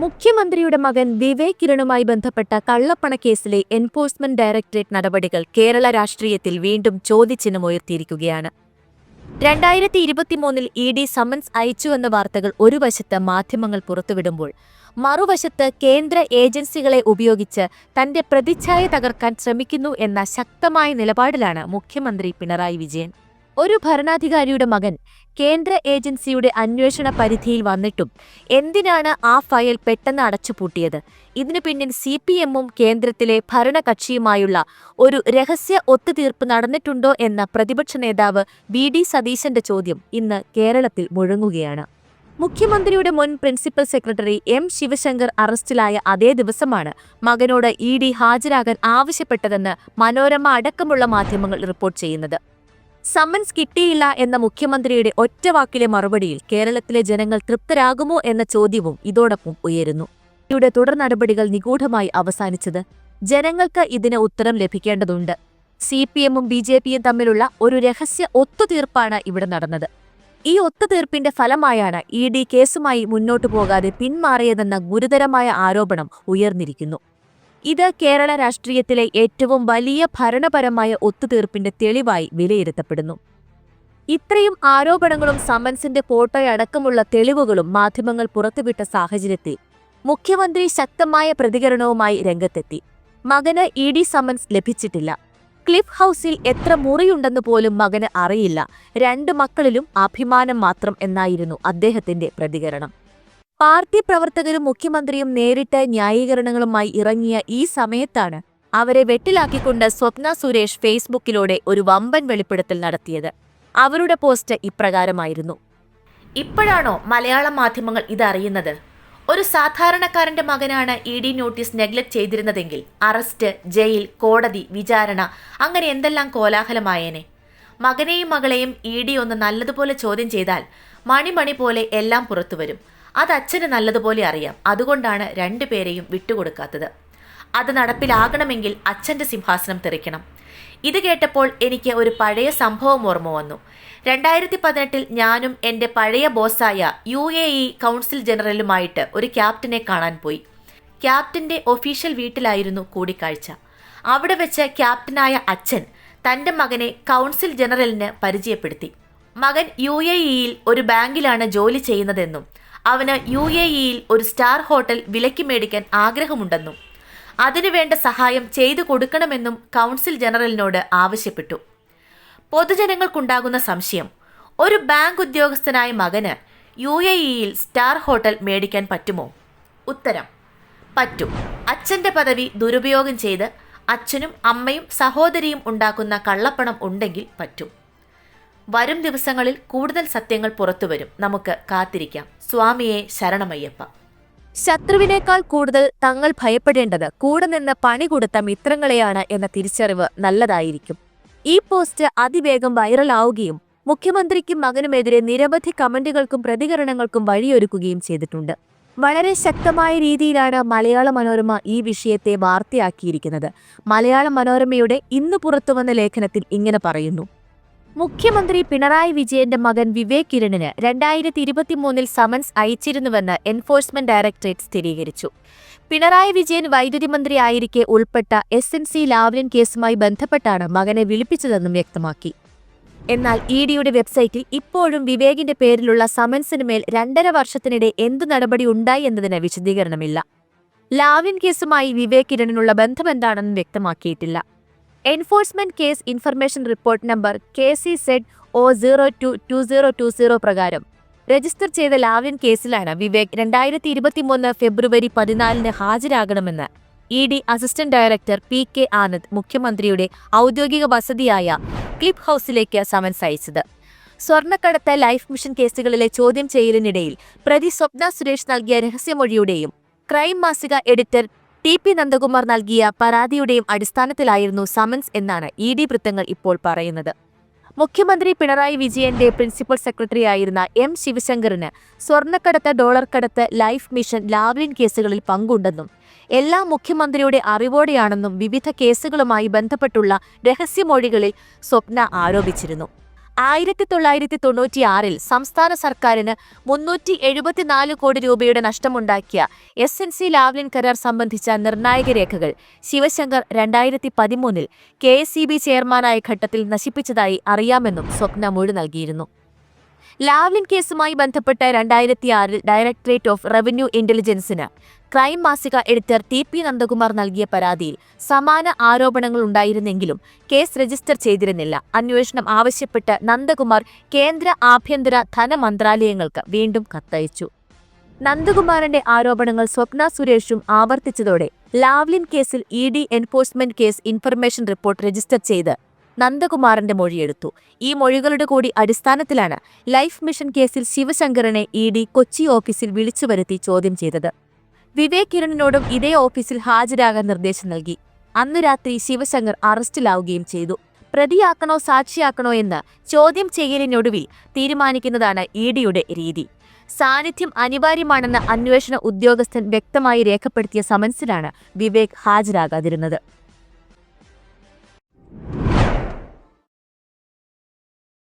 മുഖ്യമന്ത്രിയുടെ മകൻ വിവേക് കിരണുമായി ബന്ധപ്പെട്ട കള്ളപ്പണക്കേസിലെ എൻഫോഴ്സ്മെന്റ് ഡയറക്ടറേറ്റ് നടപടികൾ കേരള രാഷ്ട്രീയത്തിൽ വീണ്ടും ചോദ്യചിഹ്നമുയർത്തിയിരിക്കുകയാണ് രണ്ടായിരത്തി ഇരുപത്തിമൂന്നിൽ ഇ ഡി സമൻസ് അയച്ചുവെന്ന വാർത്തകൾ ഒരു വശത്ത് മാധ്യമങ്ങൾ പുറത്തുവിടുമ്പോൾ മറുവശത്ത് കേന്ദ്ര ഏജൻസികളെ ഉപയോഗിച്ച് തന്റെ പ്രതിച്ഛായ തകർക്കാൻ ശ്രമിക്കുന്നു എന്ന ശക്തമായ നിലപാടിലാണ് മുഖ്യമന്ത്രി പിണറായി വിജയൻ. ഒരു ഭരണാധികാരിയുടെ മകൻ കേന്ദ്ര ഏജൻസിയുടെ അന്വേഷണ പരിധിയിൽ വന്നിട്ടും എന്തിനാണ് ആ ഫയൽ പെട്ടെന്ന് അടച്ചുപൂട്ടിയത്? ഇതിനു പിന്നിൽ സി പി എമ്മും കേന്ദ്രത്തിലെ ഭരണകക്ഷിയുമായുള്ള ഒരു രഹസ്യ ഒത്തുതീർപ്പ് നടന്നിട്ടുണ്ടോ എന്ന പ്രതിപക്ഷ നേതാവ് വി ഡി സതീശന്റെ ചോദ്യം ഇന്ന് കേരളത്തിൽ മുഴങ്ങുകയാണ്. മുഖ്യമന്ത്രിയുടെ മുൻ പ്രിൻസിപ്പൽ സെക്രട്ടറി എം ശിവശങ്കർ അറസ്റ്റിലായ അതേ ദിവസമാണ് മകനോട് ഇ ഡി ഹാജരാകാൻ ആവശ്യപ്പെട്ടതെന്ന് മനോരമ അടക്കമുള്ള മാധ്യമങ്ങൾ റിപ്പോർട്ട് ചെയ്യുന്നത്. സമ്മൻസ് കിട്ടിയില്ല എന്ന മുഖ്യമന്ത്രിയുടെ ഒറ്റവാക്കിലെ മറുപടിയിൽ കേരളത്തിലെ ജനങ്ങൾ തൃപ്തരാകുമോ എന്ന ചോദ്യവും ഇതോടൊപ്പം ഉയരുന്നു. ഇവിടെ തുടർ നടപടികൾ നിഗൂഢമായി അവസാനിച്ചത് ജനങ്ങൾക്ക് ഇതിന് ഉത്തരം ലഭിക്കേണ്ടതുണ്ട്. സി പി എമ്മും ബി ജെ പിയും തമ്മിലുള്ള ഒരു രഹസ്യ ഒത്തുതീർപ്പാണ് ഇവിടെ നടന്നത്. ഈ ഒത്തുതീർപ്പിന്റെ ഫലമായാണ് ഇ ഡി കേസുമായി മുന്നോട്ടു പോകാതെ പിന്മാറിയതെന്ന ഗുരുതരമായ ആരോപണം ഉയർന്നിരിക്കുന്നു. ഇത് കേരള രാഷ്ട്രീയത്തിലെ ഏറ്റവും വലിയ ഭരണപരമായ ഒത്തുതീർപ്പിന്റെ തെളിവായി വിലയിരുത്തപ്പെടുന്നു. ഇത്രയും ആരോപണങ്ങളും സമൻസിന്റെ ഫോട്ടോയടക്കമുള്ള തെളിവുകളും മാധ്യമങ്ങൾ പുറത്തുവിട്ട സാഹചര്യത്തിൽ മുഖ്യമന്ത്രി ശക്തമായ പ്രതികരണവുമായി രംഗത്തെത്തി. മകന് ഇ ഡി സമൻസ് ലഭിച്ചിട്ടില്ല. ക്ലിഫ് ഹൗസിൽ എത്ര മുറിയുണ്ടെന്ന് പോലും മകന് അറിയില്ല. രണ്ട് മക്കളിലും അഭിമാനം മാത്രം എന്നായിരുന്നു അദ്ദേഹത്തിന്റെ പ്രതികരണം. പാർട്ടി പ്രവർത്തകരും മുഖ്യമന്ത്രിയും നേരിട്ട് ന്യായീകരണങ്ങളുമായി ഇറങ്ങിയ ഈ സമയത്താണ് അവരെ വെട്ടിലാക്കിക്കൊണ്ട് സ്വപ്ന സുരേഷ് ഫേസ്ബുക്കിലൂടെ ഒരു വമ്പൻ വെളിപ്പെടുത്തൽ നടത്തിയത്. അവരുടെ പോസ്റ്റ് ഇപ്രകാരമായിരുന്നു. ഇപ്പോഴാണോ മലയാള മാധ്യമങ്ങൾ ഇതറിയുന്നത് ഒരു സാധാരണക്കാരന്റെ മകനാണ് ഇ ഡി നോട്ടീസ് നെഗ്ലക്ട് ചെയ്തിരുന്നതെങ്കിൽ അറസ്റ്റ് ജയിൽ കോടതി വിചാരണ അങ്ങനെ എന്തെല്ലാം കോലാഹലമായേനെ? മകനെയും മകളെയും ഇ ഡി ഒന്ന് നല്ലതുപോലെ ചോദ്യം ചെയ്താൽ മണിമണി പോലെ എല്ലാം പുറത്തുവരും അത് അച്ഛന് നല്ലതുപോലെ അറിയാം. അതുകൊണ്ടാണ് രണ്ടുപേരെയും വിട്ടുകൊടുക്കാത്തത്. അത് നടപ്പിലാകണമെങ്കിൽ അച്ഛന്റെ സിംഹാസനം തെറിക്കണം. ഇത് കേട്ടപ്പോൾ എനിക്ക് ഒരു പഴയ സംഭവം ഓർമ്മ വന്നു. രണ്ടായിരത്തി പതിനെട്ടിൽ ഞാനും എന്റെ പഴയ ബോസായ യു എ ഇ കൗൺസിൽ ജനറലുമായിട്ട് ഒരു ക്യാപ്റ്റനെ കാണാൻ പോയി. ക്യാപ്റ്റന്റെ ഒഫീഷ്യൽ വീട്ടിലായിരുന്നു കൂടിക്കാഴ്ച. അവിടെ വെച്ച് ക്യാപ്റ്റനായ അച്ഛൻ തന്റെ മകനെ കൗൺസിൽ ജനറലിന് പരിചയപ്പെടുത്തി. മകൻ യു എ ഇയിൽ ഒരു ബാങ്കിലാണ് ജോലി ചെയ്യുന്നതെന്നും അവന് യു എ ഇയിൽ ഒരു സ്റ്റാർ ഹോട്ടൽ വിലയ്ക്ക് മേടിക്കാൻ ആഗ്രഹമുണ്ടെന്നും അതിനുവേണ്ട സഹായം ചെയ്തു കൊടുക്കണമെന്നും കൗൺസിൽ ജനറലിനോട് ആവശ്യപ്പെട്ടു. പൊതുജനങ്ങൾക്കുണ്ടാകുന്ന സംശയം ഒരു ബാങ്ക് ഉദ്യോഗസ്ഥനായ മകന് യു എ ഇയിൽ സ്റ്റാർ ഹോട്ടൽ മേടിക്കാൻ പറ്റുമോ? ഉത്തരം പറ്റും. അച്ഛന്റെ പദവി ദുരുപയോഗം ചെയ്ത് അച്ഛനും അമ്മയും സഹോദരിയും ഉണ്ടാക്കുന്ന കള്ളപ്പണം ഉണ്ടെങ്കിൽ പറ്റും. വരും ദിവസങ്ങളിൽ കൂടുതൽ സത്യങ്ങൾ പുറത്തുവരും. നമുക്ക് കാത്തിരിക്കാം. സ്വാമിയെ ശരണമയ്യപ്പ. ശത്രുവിനേക്കാൾ കൂടുതൽ തങ്ങൾ ഭയപ്പെടേണ്ടത് കൂടെ നിന്ന് പണി കൊടുത്ത മിത്രങ്ങളെയാണ് എന്ന തിരിച്ചറിവ് നല്ലതായിരിക്കും. ഈ പോസ്റ്റ് അതിവേഗം വൈറലാവുകയും മുഖ്യമന്ത്രിക്കും മകനുമെതിരെ നിരവധി കമന്റുകൾക്കും പ്രതികരണങ്ങൾക്കും വഴിയൊരുക്കുകയും ചെയ്തിട്ടുണ്ട്. വളരെ ശക്തമായ രീതിയിലാണ് മലയാള മനോരമ ഈ വിഷയത്തെ വാർത്തയാക്കിയിരിക്കുന്നത്. മലയാള മനോരമയുടെ ഇന്ന് പുറത്തുവന്ന ലേഖനത്തിൽ ഇങ്ങനെ പറയുന്നു. മുഖ്യമന്ത്രി പിണറായി വിജയന്റെ മകൻ വിവേക് കിരണിന് രണ്ടായിരത്തി ഇരുപത്തിമൂന്നിൽ സമൻസ് അയച്ചിരുന്നുവെന്ന് എൻഫോഴ്സ്മെന്റ് ഡയറക്ടറേറ്റ് സ്ഥിരീകരിച്ചു. പിണറായി വിജയൻ വൈദ്യുതി മന്ത്രി ആയിരിക്കെ ഉൾപ്പെട്ട എസ് എൻ സി ലാവ്ലിൻ കേസുമായി ബന്ധപ്പെട്ടാണ് മകനെ വിളിപ്പിച്ചതെന്നും വ്യക്തമാക്കി. എന്നാൽ ഇ ഡിയുടെ വെബ്സൈറ്റിൽ ഇപ്പോഴും വിവേകിന്റെ പേരിലുള്ള സമൻസിന് മേൽ രണ്ടര വർഷത്തിനിടെ എന്തു നടപടി ഉണ്ടായി എന്നതിന് വിശദീകരണമില്ല. ലാവ്ലിൻ കേസുമായി വിവേക് കിരണിനുള്ള ബന്ധമെന്താണെന്നും വ്യക്തമാക്കിയിട്ടില്ല. Enforcement case information report number K C Z O zero two two zero two zero പ്രകാരം രജിസ്റ്റർ ചെയ്ത ലാവ്ലിൻ കേസിലാണ് വിവേക് രണ്ടായിരത്തി ഇരുപത്തിമൂന്ന് ഫെബ്രുവരി പതിനാലിന് ഹാജരാകണമെന്ന് E D assistant director P K Anand മുഖ്യമന്ത്രിയുടെ ഔദ്യോഗിക വസതിയായ ക്ലിപ്പ് ഹൌസിലേക്ക് സമൻസ് അയച്ചത്. സ്വർണക്കടത്ത് ലൈഫ് മിഷൻ കേസുകളിലെ ചോദ്യം ചെയ്യലിനിടയിൽ പ്രതി സ്വപ്ന സുരേഷ് നൽകിയ രഹസ്യമൊഴിയുടെയും ക്രൈം മാസിക എഡിറ്റർ ടി പി നന്ദകുമാർ നൽകിയ പരാതിയുടെയും അടിസ്ഥാനത്തിലായിരുന്നു സമൻസ് എന്നാണ് ഇ ഡി വൃത്തങ്ങൾ ഇപ്പോൾ പറയുന്നത്. മുഖ്യമന്ത്രി പിണറായി വിജയന്റെ പ്രിൻസിപ്പൽ സെക്രട്ടറി ആയിരുന്ന എം ശിവശങ്കറിന് സ്വർണക്കടത്ത് ഡോളർ കടത്ത് ലൈഫ് മിഷൻ ലാവ്ലിൻ കേസുകളിൽ പങ്കുണ്ടെന്നും എല്ലാ മുഖ്യമന്ത്രിയുടെ അറിവോടെയാണെന്നും വിവിധ കേസുകളുമായി ബന്ധപ്പെട്ടുള്ള രഹസ്യമൊഴികളിൽ സ്വപ്ന ആരോപിച്ചിരുന്നു. ആയിരത്തി തൊള്ളായിരത്തി തൊണ്ണൂറ്റിയാറിൽ സംസ്ഥാന സർക്കാരിന് മുന്നൂറ്റി എഴുപത്തിനാല് കോടി രൂപയുടെ നഷ്ടമുണ്ടാക്കിയ എസ് എൻ സി ലാവ്ലിൻ കരാർ സംബന്ധിച്ച നിർണായക രേഖകൾ ശിവശങ്കർ രണ്ടായിരത്തി പതിമൂന്നിൽ കെ എസ് സി ബി ചെയർമാനായ ഘട്ടത്തിൽ നശിപ്പിച്ചതായി അറിയാമെന്നും സ്വപ്ന മൊഴി നൽകിയിരുന്നു. ലാവ്ലിൻ കേസുമായി ബന്ധപ്പെട്ട് രണ്ടായിരത്തിയാറിൽ ഡയറക്ടറേറ്റ് ഓഫ് റവന്യൂ ഇന്റലിജൻസിന് ക്രൈം മാസിക എഡിറ്റർ ടി പി നന്ദകുമാർ നൽകിയ പരാതിയിൽ സമാന ആരോപണങ്ങൾ ഉണ്ടായിരുന്നെങ്കിലും കേസ് രജിസ്റ്റർ ചെയ്തിരുന്നില്ല. അന്വേഷണം ആവശ്യപ്പെട്ട് നന്ദകുമാർ കേന്ദ്ര ആഭ്യന്തര ധനമന്ത്രാലയങ്ങൾക്ക് വീണ്ടും കത്തയച്ചു. നന്ദകുമാറിന്റെ ആരോപണങ്ങൾ സ്വപ്ന സുരേഷും ആവർത്തിച്ചതോടെ ലാവ്ലിൻ കേസിൽ E D enforcement case information report register ചെയ്ത് നന്ദകുമാറിന്റെ മൊഴിയെടുത്തു. ഈ മൊഴികളുടെ കൂടി അടിസ്ഥാനത്തിലാണ് ലൈഫ് മിഷൻ കേസിൽ ശിവശങ്കറിനെ ഇ ഡി കൊച്ചി ഓഫീസിൽ വിളിച്ചു വരുത്തി ചോദ്യം ചെയ്തത്. വിവേക് കിരണിനോടും ഇതേ ഓഫീസിൽ ഹാജരാകാൻ നിർദ്ദേശം നൽകി. അന്ന് രാത്രി ശിവശങ്കർ അറസ്റ്റിലാവുകയും ചെയ്തു. പ്രതിയാക്കണോ സാക്ഷിയാക്കണോ എന്ന് ചോദ്യം ചെയ്യലിനൊടുവിൽ തീരുമാനിക്കുന്നതാണ് ഇ ഡിയുടെ രീതി. സാന്നിധ്യം അനിവാര്യമാണെന്ന് അന്വേഷണ ഉദ്യോഗസ്ഥൻ വ്യക്തമായി രേഖപ്പെടുത്തിയ സമൻസിലാണ് വിവേക് ഹാജരാകാതിരുന്നത്.